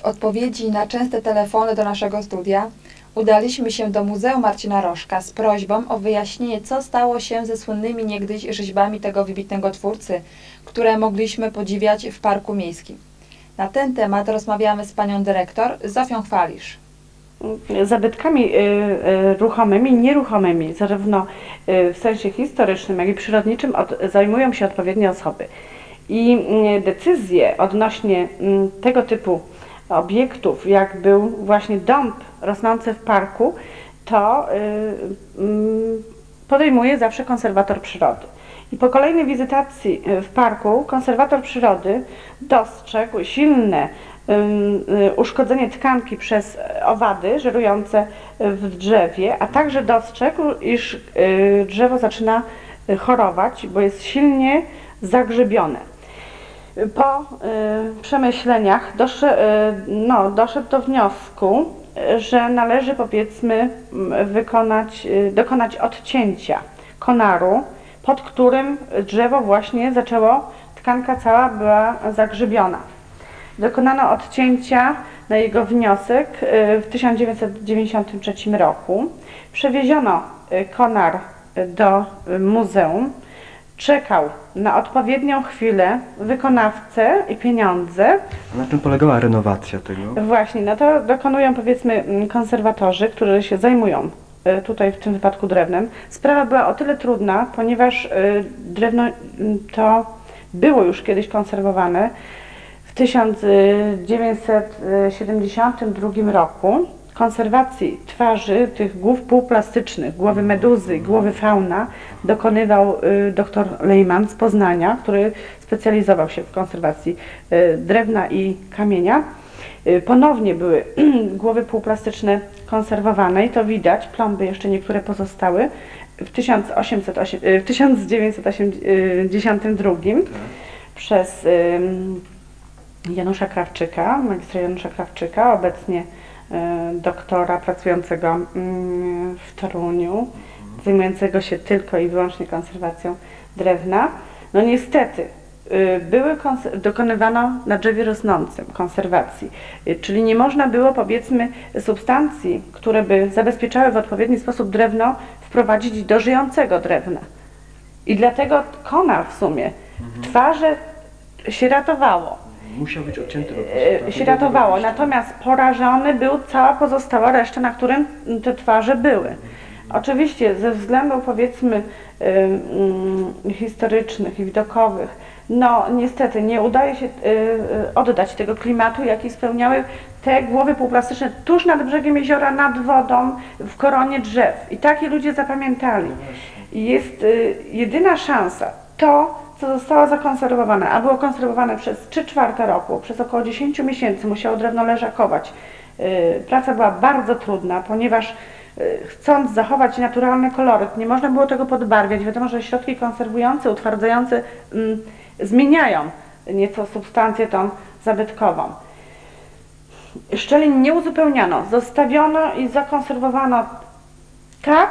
W odpowiedzi na częste telefony do naszego studia udaliśmy się do Muzeum Marcina Rożka z prośbą o wyjaśnienie, co stało się ze słynnymi niegdyś rzeźbami tego wybitnego twórcy, które mogliśmy podziwiać w Parku Miejskim. Na ten temat rozmawiamy z panią dyrektor Zofią Chwalisz. zabytkami y, y, ruchomymi, nieruchomymi, zarówno y, w sensie historycznym, jak i przyrodniczym od, zajmują się odpowiednie osoby. I decyzje odnośnie y, tego typu obiektów, jak był właśnie dąb rosnący w parku, to y, y, podejmuje zawsze konserwator przyrody. I po kolejnej wizytacji y, w parku konserwator przyrody dostrzegł silne y, uszkodzenie tkanki przez owady żerujące w drzewie, a także dostrzegł, iż drzewo zaczyna chorować, bo jest silnie zagrzebione. Po y, przemyśleniach doszedł, no, doszedł do wniosku, y, że należy powiedzmy m, wykonać, y, dokonać odcięcia konaru, pod którym drzewo właśnie zaczęło, tkanka cała była zagrzybiona. Dokonano odcięcia na jego wniosek y, w 1993 roku. Przewieziono y, konar y, do y, muzeum. Czekał na odpowiednią chwilę wykonawcę i pieniądze. A na czym polegała renowacja tego? Właśnie, no to dokonują powiedzmy mm, konserwatorzy, którzy się zajmują y, tutaj w tym wypadku drewnem. Sprawa była o tyle trudna, ponieważ y, drewno y, to było już kiedyś konserwowane. W 1972 roku konserwacji twarzy tych głów półplastycznych, głowy meduzy, głowy fauna dokonywał y, dr Lejman z Poznania, który specjalizował się w konserwacji y, drewna i kamienia. Y, Ponownie były głowy półplastyczne konserwowane i to widać, plomby jeszcze niektóre pozostały. W, 1808, y, w 1982 przez Janusza Krawczyka, magistra Janusza Krawczyka, obecnie doktora pracującego mm, w Toruniu, zajmującego się tylko i wyłącznie konserwacją drewna. No niestety, y, były dokonywano na drzewie rosnącym konserwacji, y, czyli nie można było powiedzmy substancji, które by zabezpieczały w odpowiedni sposób drewno, wprowadzić do żyjącego drewna. I dlatego konar w sumie twarze się ratowało Musiał być odcięty po prostu. e, się ratowało. Natomiast porażony był cała pozostała reszta, na którym te twarze były. Oczywiście ze względów powiedzmy ym, historycznych i widokowych, no niestety nie udaje się y, y, oddać tego klimatu, jaki spełniały te głowy półplastyczne tuż nad brzegiem jeziora, nad wodą, w koronie drzew. I takie ludzie zapamiętali. I Jest jedyna szansa, to co zostało zakonserwowane, a było konserwowane przez 3 czwarte roku, przez około 10 miesięcy musiało drewno leżakować. Y, Praca była bardzo trudna, ponieważ y, chcąc zachować naturalny koloryt, nie można było tego podbarwiać. Wiadomo, że środki konserwujące, utwardzające mm, zmieniają nieco substancję tą zabytkową. Szczelin nie uzupełniano, zostawiono i zakonserwowano tak,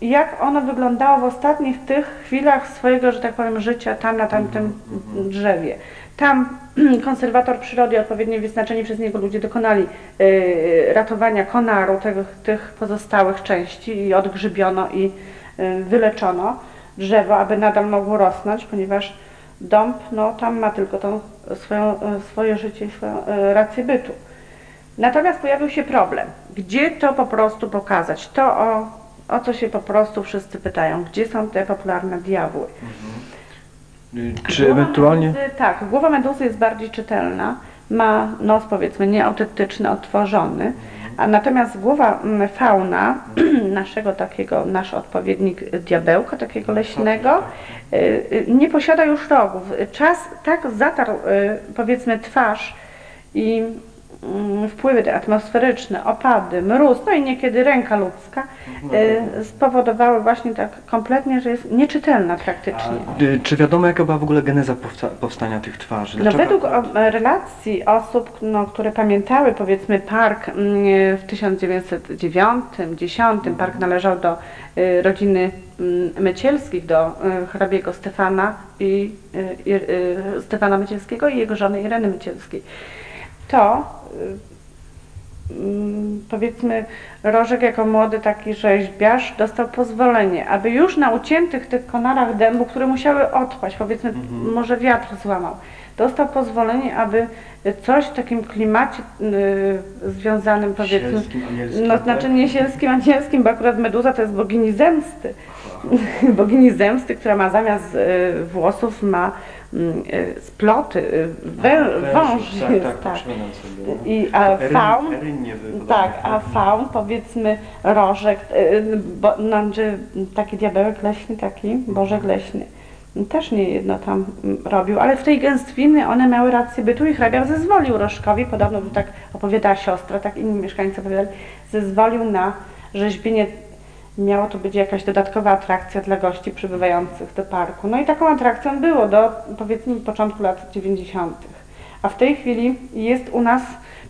jak ono wyglądało w ostatnich tych chwilach swojego, że tak powiem, życia tam na tamtym drzewie. Tam konserwator przyrody, odpowiednio wyznaczeni przez niego ludzie dokonali y, ratowania konaru tych, tych pozostałych części i odgrzybiono i y, wyleczono drzewo, aby nadal mogło rosnąć, ponieważ dąb no, tam ma tylko tą swoją, y, swoje życie i swoją y, rację bytu. Natomiast pojawił się problem. Gdzie to po prostu pokazać? To o, o co się po prostu wszyscy pytają. Gdzie są te popularne diabły? Y, Czy Głowa ewentualnie... Meduzy, tak, głowa meduzy jest bardziej czytelna. Ma nos powiedzmy nieautentyczny, odtworzony. A natomiast głowa mm, fauna, naszego takiego, nasz odpowiednik diabełka, takiego leśnego, y, y, nie posiada już rogów. Czas tak zatarł y, powiedzmy twarz i wpływy te atmosferyczne, opady, mróz, no i niekiedy ręka ludzka y, spowodowały właśnie tak kompletnie, że jest nieczytelna praktycznie. Y, Czy wiadomo jaka była w ogóle geneza powsta- powstania tych twarzy? No według o, relacji osób, no, które pamiętały powiedzmy park mm, w 1909-10, park należał do y, rodziny mm, Mycielskich, do y, hrabiego Stefana i y, y, y, Stefana Mycielskiego i jego żony Ireny Mycielskiej. To y, mm, powiedzmy Rożek jako młody taki rzeźbiarz dostał pozwolenie, aby już na uciętych tych konarach dębu, które musiały odpaść, powiedzmy Mhm. może wiatr złamał, dostał pozwolenie, aby coś w takim klimacie y, związanym powiedzmy Sielskim, anielskim, no, tak? znaczy nie sielskim, anielskim, bo akurat meduza to jest bogini zemsty. bogini zemsty, która ma zamiast y, włosów ma mm, y, sploty, y, wę, wąż tak, jest, tak, tak. sobie. no. I, a faun, tak, a faun powiedzmy rożek, y, bo, znaczy taki diabełek leśny, taki bożek leśny. Też nie jedno tam robił, ale w tej gęstwiny one miały rację bytu i hrabia zezwolił Rożkowi, podobno tu tak opowiadała siostra, tak inni mieszkańcy opowiadali, zezwolił na rzeźbienie, miało to być jakaś dodatkowa atrakcja dla gości przybywających do parku. No i taką atrakcją było do powiedzmy początku lat 90. A w tej chwili jest u nas,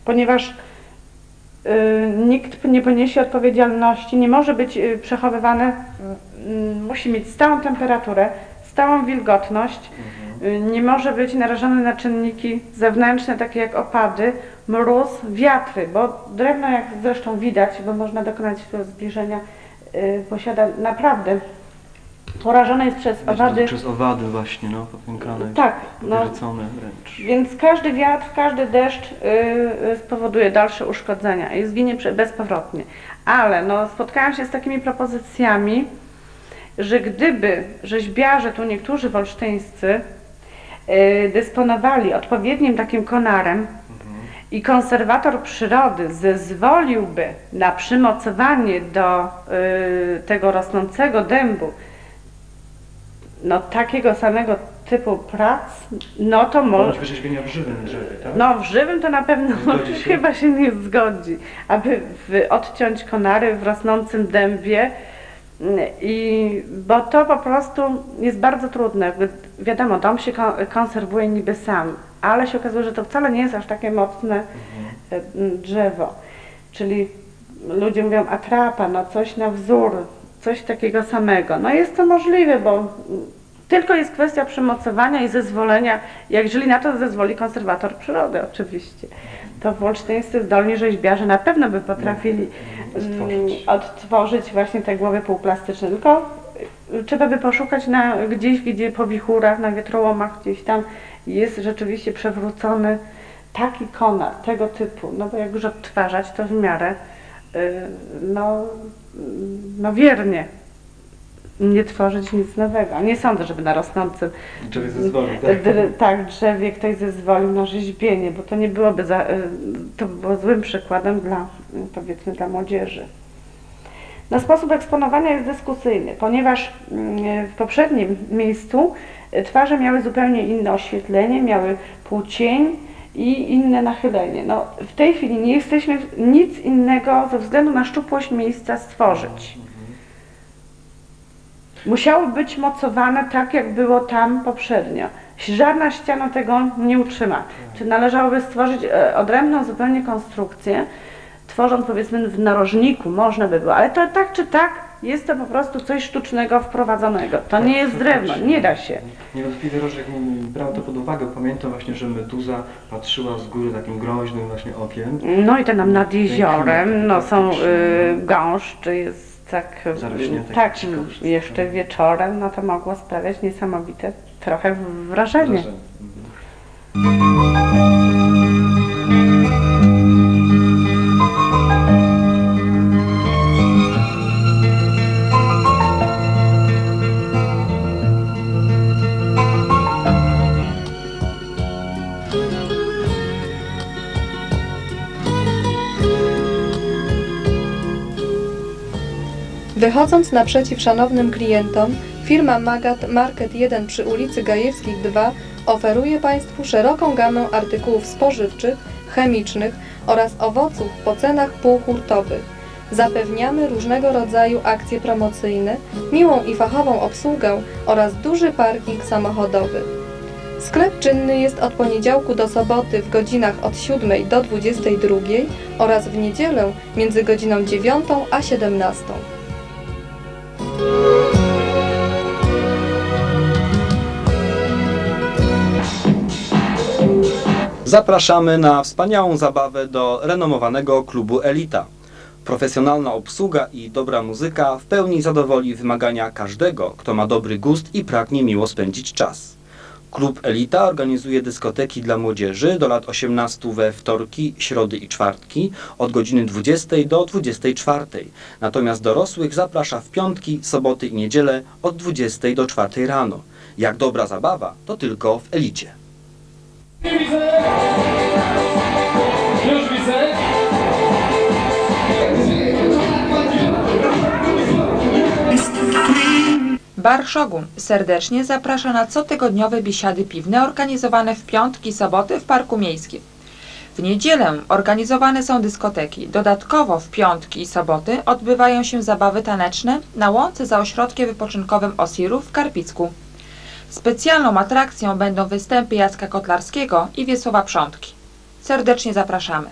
ponieważ y, nikt nie poniesie odpowiedzialności, nie może być y, przechowywane, y, musi mieć stałą temperaturę, stałą wilgotność, Mhm. nie może być narażony na czynniki zewnętrzne, takie jak opady, mróz, wiatry, bo drewno, jak zresztą widać, bo można dokonać zbliżenia, posiada naprawdę, porażone jest przez owady. Przez owady właśnie, no, popękane, Tak, no, powiercone wręcz. więc każdy wiatr, każdy deszcz y, y, spowoduje dalsze uszkodzenia i zginie bezpowrotnie. Ale no, spotkałam się z takimi propozycjami, że gdyby rzeźbiarze, tu niektórzy wolsztyńscy, y, dysponowali odpowiednim takim konarem. I konserwator przyrody zezwoliłby na przymocowanie do y, tego rosnącego dębu no, takiego samego typu prac, no to może. Wyrzeźbienia w żywym drzewie, tak? No w żywym to na pewno się? chyba się nie zgodzi, aby w, odciąć konary w rosnącym dębie. mm, I, bo to po prostu jest bardzo trudne. Wiadomo, dom się kon- konserwuje niby sam, ale się okazuje, że to wcale nie jest aż takie mocne Mhm. e, drzewo. Czyli ludzie mówią atrapa, no coś na wzór, coś takiego samego. No jest to możliwe, bo tylko jest kwestia przymocowania i zezwolenia, jak jeżeli na to zezwoli konserwator przyrody oczywiście. To wolsztyńscy zdolni rzeźbiarze na pewno by potrafili mm, Stworzyć. odtworzyć właśnie te głowy półplastyczne, tylko y, trzeba by poszukać na, gdzieś, gdzie po wichurach, na wiatrołomach, gdzieś tam jest rzeczywiście przewrócony taki konar tego typu, no bo jak już odtwarzać, to w miarę y, no, no wiernie nie tworzyć nic nowego. Nie sądzę, żeby na rosnącym Drzewie zezwoli, tak? dr- tak, drzewie ktoś zezwolił na rzeźbienie, bo to nie byłoby za, y, to by było złym przykładem dla, powiedzmy, dla młodzieży. No, sposób eksponowania jest dyskusyjny, ponieważ mm, w poprzednim miejscu twarze miały zupełnie inne oświetlenie, miały półcień i inne nachylenie. No, w tej chwili nie jesteśmy nic innego ze względu na szczupłość miejsca stworzyć. Musiało być mocowane tak, jak było tam poprzednio. Żadna ściana tego nie utrzyma. Czy należałoby stworzyć e, odrębną zupełnie konstrukcję, tworząc powiedzmy w narożniku, można by było, ale to tak czy tak jest to po prostu coś sztucznego wprowadzonego. To nie jest drewno, nie da się. Niewątpliwie Rożek brał to pod uwagę. Pamiętam właśnie, że Meduza patrzyła z góry takim groźnym właśnie okiem. No i to nam nad jeziorem, no są y, gąszcz, jest tak, tak jeszcze wieczorem, no to mogło sprawiać niesamowite trochę wrażenie. Wrażenie. Wychodząc naprzeciw szanownym klientom, firma Magat Market 1 przy ulicy Gajewskich 2 oferuje Państwu szeroką gamę artykułów spożywczych, chemicznych oraz owoców po cenach półhurtowych. Zapewniamy różnego rodzaju akcje promocyjne, miłą i fachową obsługę oraz duży parking samochodowy. Sklep czynny jest od poniedziałku do soboty w godzinach od 7 do 22 oraz w niedzielę między godziną 9 a 17. Zapraszamy na wspaniałą zabawę do renomowanego klubu Elita. Profesjonalna obsługa i dobra muzyka w pełni zadowoli wymagania każdego, kto ma dobry gust i pragnie miło spędzić czas. Klub Elita organizuje dyskoteki dla młodzieży do lat 18 we wtorki, środy i czwartki od godziny 20 do 24. Natomiast dorosłych zaprasza w piątki, soboty i niedzielę od 20 do 4 rano. Jak dobra zabawa, to tylko w Elicie. Bar Szogun serdecznie zaprasza na cotygodniowe biesiady piwne organizowane w piątki i soboty w Parku Miejskim. W niedzielę organizowane są dyskoteki. Dodatkowo w piątki i soboty odbywają się zabawy taneczne na łące za ośrodkiem wypoczynkowym Osirów w Karpicku. Specjalną atrakcją będą występy Jacka Kotlarskiego i Wiesława Przątki. Serdecznie zapraszamy.